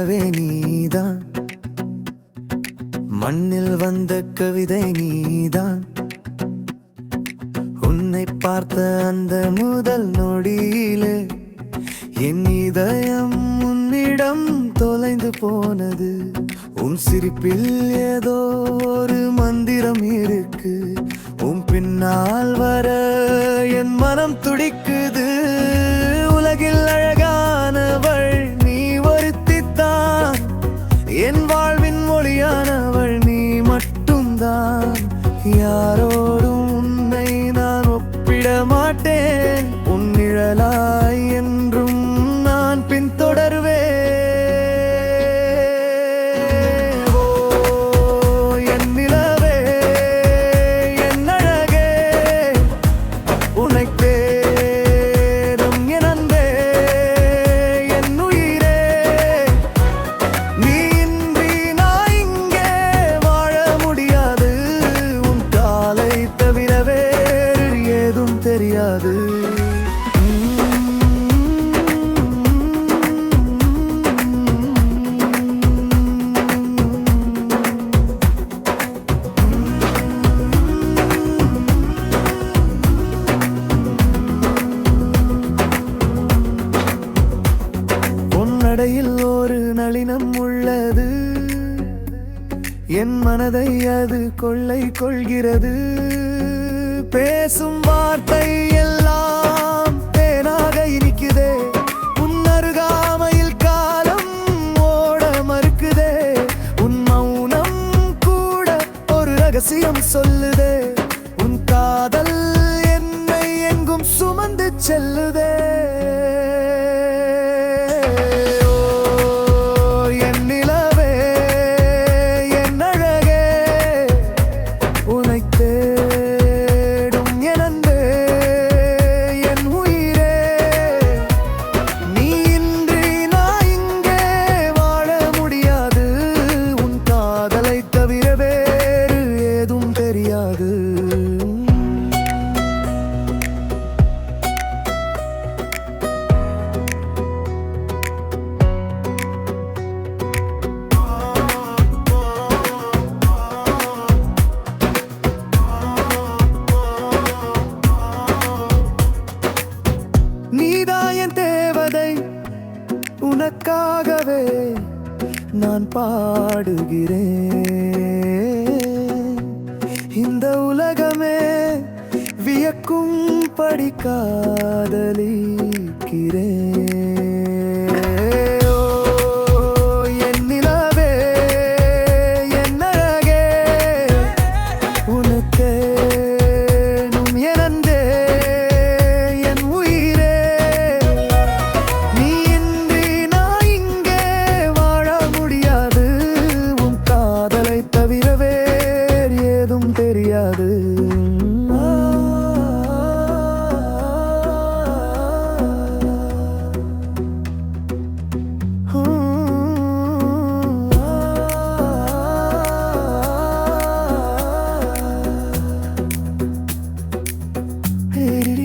நிலவே நீதான். மண்ணில் வந்த கவிதை நீதான். உன்னை பார்த்த அந்த முதல் நொடியிலே என் இதயம் உன்னிடம் தொலைந்து போனது. உன் சிரிப்பில் ஏதோ ஒரு மந்திரம் இருக்கு. உன் பின்னால் வர என் மனம் துடிக்குது நடையில் ஒரு நளினம் உள்ளது. என் மனதை அது கொள்ளை கொள்கிறது. பேசும் வார்த்தை எல்லாம் தேனாக இனிக்குதே. உன் காலம் ஓட மறுக்குதே. உன் மௌனம் கூட ஒரு ரகசியம் சொல்லுதே. உன் காதல் என்னை எங்கும் சுமந்து செல்லுதே. முடியாது தெரியாது தேவதை உனக்காகவே நான் பாடுகிறேன். இந்த உலகமே வியக்கும் படிக்காதலிக்கிறேன் could